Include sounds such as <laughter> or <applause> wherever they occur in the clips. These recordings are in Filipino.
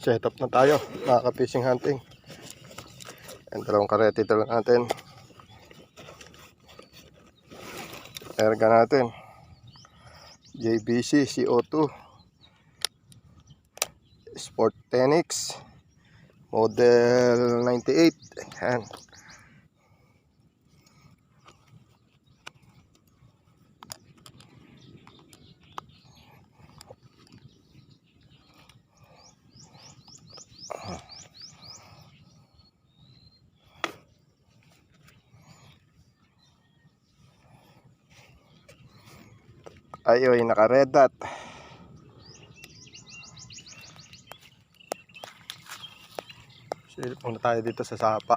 Set up na tayo, mga fishing hunting. Ang dalawang karete lang natin. Erga natin. JBC CO2. Sport Tenix. Model 98. Ayan. Ayoy, naka-red dot. Silip muna tayo dito sa sapa.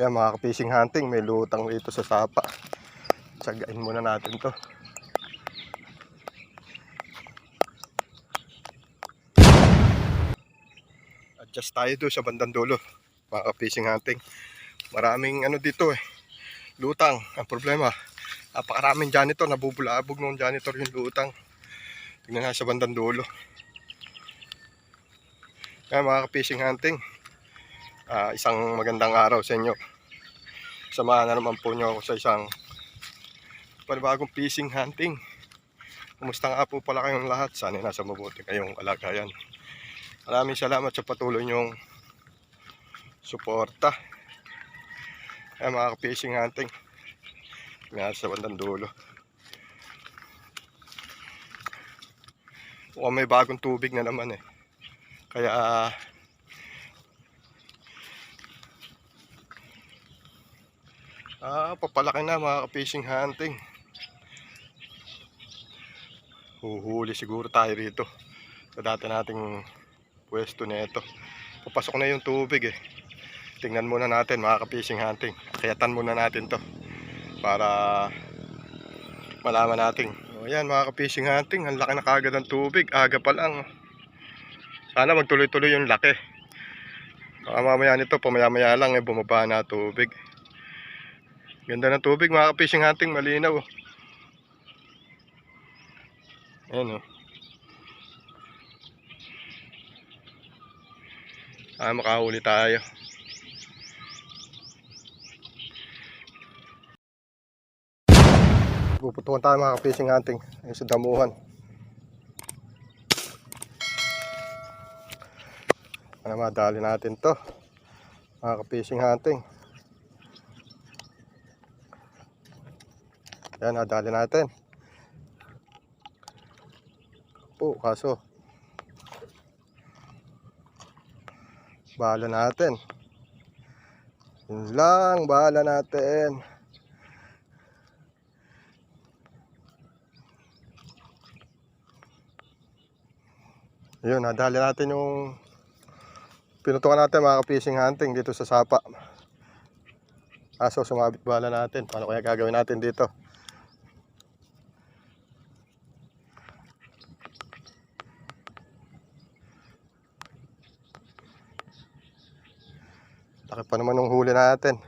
Yan mga fishing hunting, may lutang dito sa sapa. Tsagain muna natin to. Adjust tayo doon sa bandang dulo mga fishing hunting. Maraming ano dito eh lutang. Ang problema napakaraming janitor nabubulabog ng janitor yung lutang. Tingnan sa bandang dulo. Kaya mga fishing hunting. Ah, isang magandang araw sa inyo. Samahan na naman po nyo ako sa isang panibagong fishing hunting. Kumusta nga po pala kayong lahat? Sana nasa mabuti kayong kalagayan Maraming salamat sa patuloy niyong suporta. Ay mga fishing hunting. Nga sa bandang dulo. Mukhang may bagong tubig na naman eh. Kaya Ah, papalaki na mga fishing hunting. Huhuli siguro tayo rito. Sa dati nating pwesto nito. Papasok na yung tubig eh. Tingnan muna natin mga ka-fishing hunting. Kayatan muna natin to para malaman natin. O yan mga ka-fishing hunting, ang laki na kagad ng tubig. Aga pa lang. Sana magtuloy-tuloy yung laki. Baka mamaya nito, pamaya-maya lang eh, bumaba na tubig. Ganda ng tubig mga ka-fishing hunting, malinaw. oh. Ayan oh. Ah, makahuli tayo. Puputukan tayo mga fishing hunting ayun sa damuhan. Ano madali natin to. Mga fishing hunting. Yan, nadali natin. Po, kaso Bahala natin. Yun lang, bahala natin. Yun, nadali natin yung pinutukan natin mga fishing hunting dito sa Sapa. Aso sumabit bala natin. Paano kaya gagawin natin dito? Laki pa naman ng huli natin.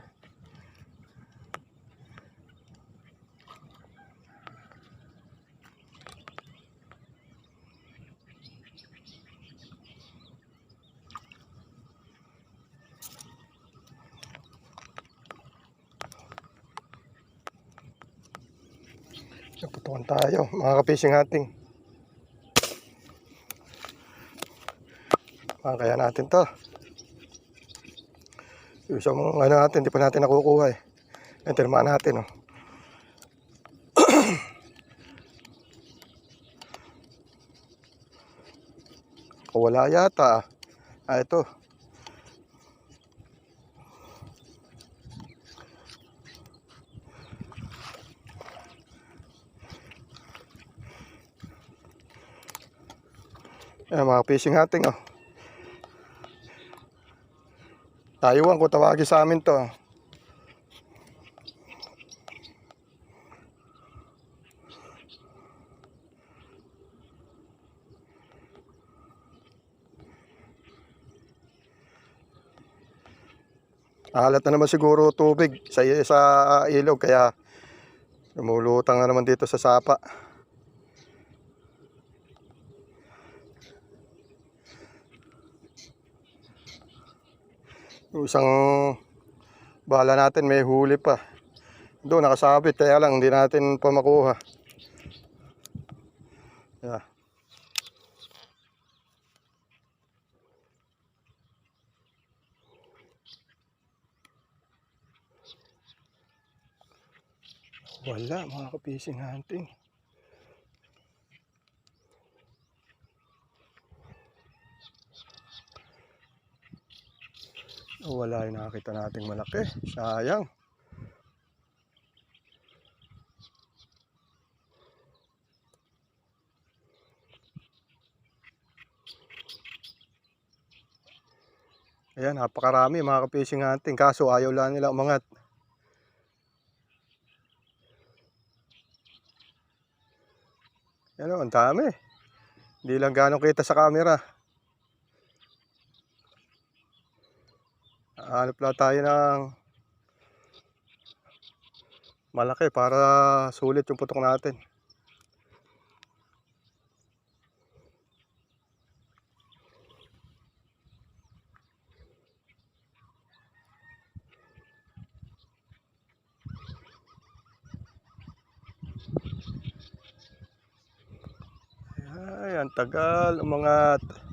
Naputukan tayo, mga kapising ating. Ah, kaya natin to. Yung isang ano natin, hindi pa natin nakukuha eh. Yan, tinamaan natin oh. O, <clears throat> wala yata ah. Ah, ito. Ayan, mga fishing hunting oh. Taiwan kung tawagin sa amin to. Alat na naman siguro tubig sa, sa ilog kaya lumulutang na naman dito sa sapa. Yung isang bala natin may huli pa. Doon nakasabit kaya lang hindi natin pa makuha. Yeah. Wala mga ka-fishing hunting. Wala yung nakakita nating malaki. Sayang. Ayan, napakarami mga ka-fishing hunting. Kaso ayaw lang nila umangat. Yan o, ang dami. Hindi lang gano'ng kita sa camera. Hanap lang tayo ng malaki para sulit yung putok natin. Ay, ang tagal umangat.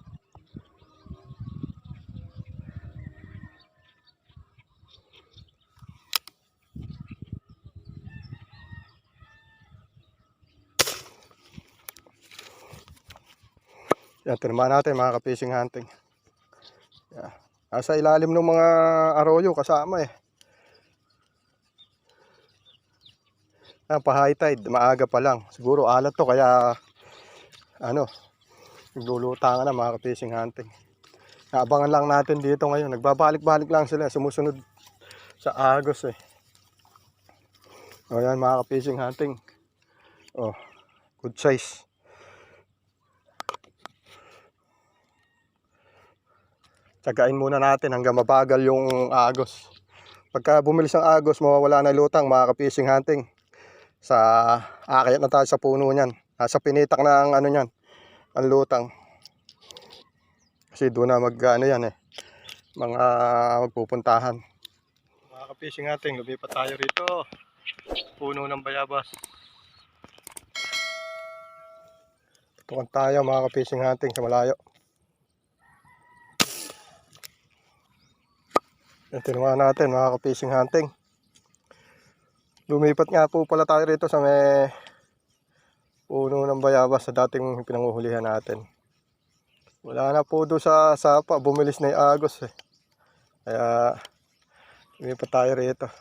Yan, tinamaan natin mga ka-fishing hunting. Yan. Nasa ilalim ng mga arroyo kasama eh. Yan, pa high tide, maaga pa lang. Siguro alat to kaya ano, naglulutangan na mga ka-fishing hunting. Naabangan lang natin dito ngayon. Nagbabalik-balik lang sila. Sumusunod sa Agos eh. O yan mga ka-fishing hunting. Oh, good size. Tsagain muna natin hanggang mabagal yung Agos. Pagka bumilis ang Agos, mawawala na lutang mga ka-fishing hunting. Sa akayat na tayo sa puno niyan. Nasa pinitak ng ano niyan, ang lutang. Kasi doon na mag ano yan eh, mga magpupuntahan. Mga ka-fishing natin, lumipat tayo rito. Puno ng bayabas. Tutukan tayo mga ka-fishing hunting sa malayo. Ito naman natin mga ka-fishing hunting. Lumipat nga po pala tayo rito sa may puno ng bayabas sa dating pinanguhulihan natin. Wala na po doon sa sapa, bumilis na yung agos eh. Kaya lumipat tayo rito.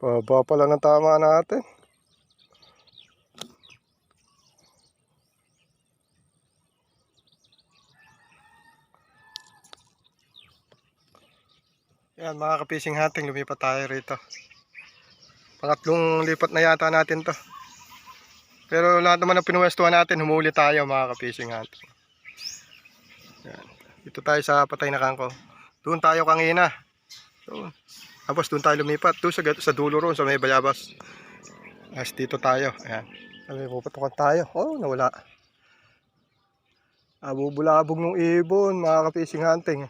Baba pala ng tama natin. Yan mga kapising hating lumipat tayo rito. Pangatlong lipat na yata natin to. Pero lahat naman ng pinuwestuhan natin, humuli tayo mga kapising hating. Yan. Dito tayo sa patay na kangko. Doon tayo kanina. Doon. Tapos doon tayo lumipat. Doon sa, sa dulo roon sa may bayabas. As dito tayo. Ayan. Sabi, puputukan tayo. Oh, nawala. Abubulabog ng ibon, mga ka-fishing hunting.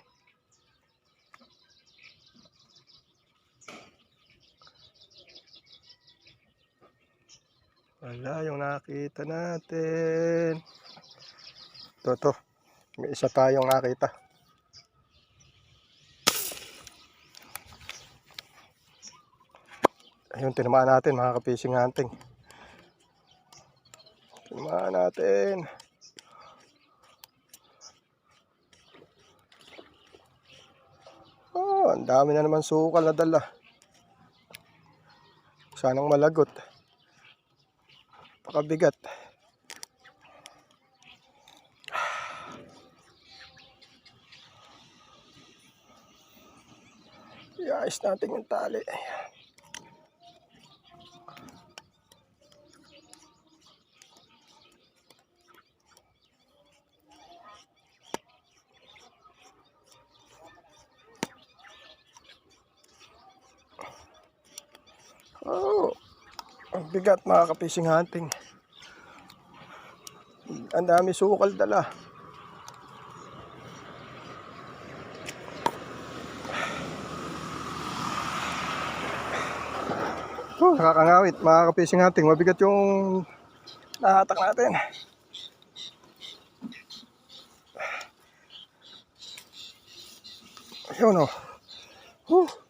Wala yung nakita natin. Ito, to. May isa tayong nakita. ayun tinamaan natin mga ka-fishing hunting tinamaan natin oh ang dami na naman sukal na dala sanang malagot pakabigat Iayos natin yung tali. Ayan. Oh, ang bigat mga kapising hunting. Ang dami sukal dala. Oh, nakakangawit mga kapising hunting. Mabigat yung nahatak natin. Ayun oh. Huh.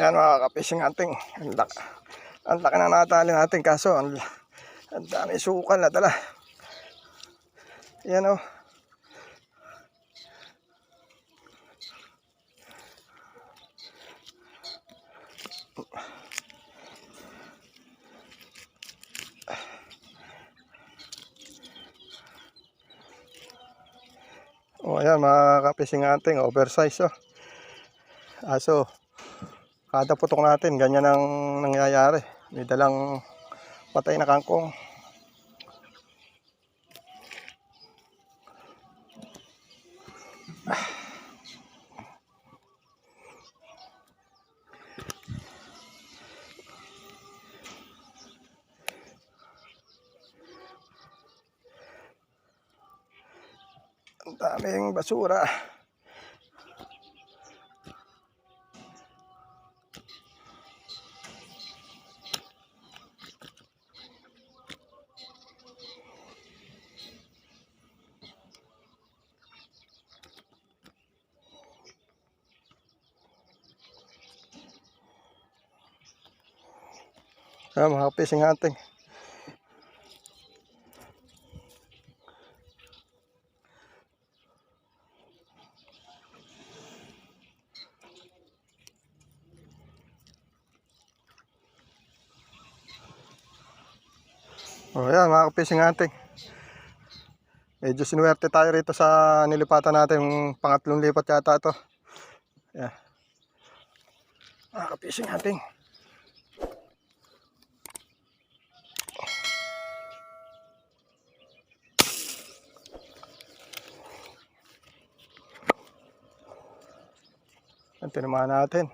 Ayan mga kapising ating. Ang laki, ang laki na natali natin kaso ang, ang dami sukal na dala. Ayan o. O ayan mga kapising ating oversize oh. Aso, kada putok natin, ganyan ang nangyayari. May dalang patay na kangkong. Ang daming basura. Ah, mga kapising hunting. O yan mga kapising hunting. Medyo sinuwerte tayo rito sa nilipatan natin. Pangatlong lipat yata ito. Yan. Mga kapising hunting. Ang tinamaan natin.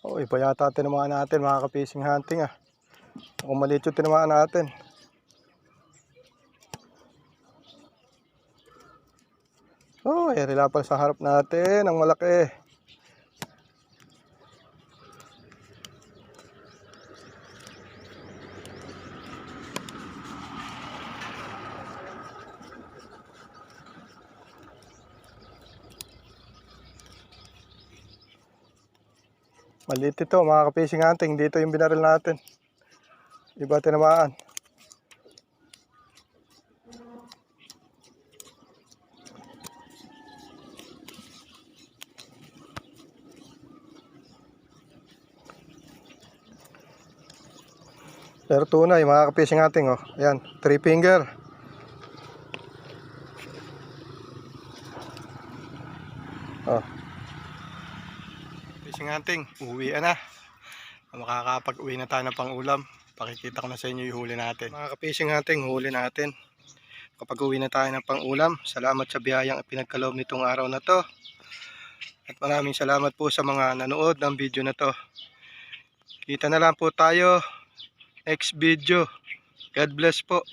Oh, iba yata tinamaan natin mga kapising hunting ah. Kung maliit yung tinamaan natin. Oh, eri lapal sa harap natin. Ang malaki. Maliit ito mga kapising hunting. Dito yung binaril natin. Iba tinamaan. Pero tunay, mga kapising ating oh. Ayan, three finger. Oh. Fishing hunting, uwi na. Makakapag-uwi na tayo ng pang-ulam. Pakikita ko na sa inyo yung huli natin. Mga kapishing hunting, huli natin. Kapag uwi na tayo ng pang-ulam, salamat sa biyayang ipinagkaloob nitong araw na to. At maraming salamat po sa mga nanood ng video na to. Kita na lang po tayo next video. God bless po.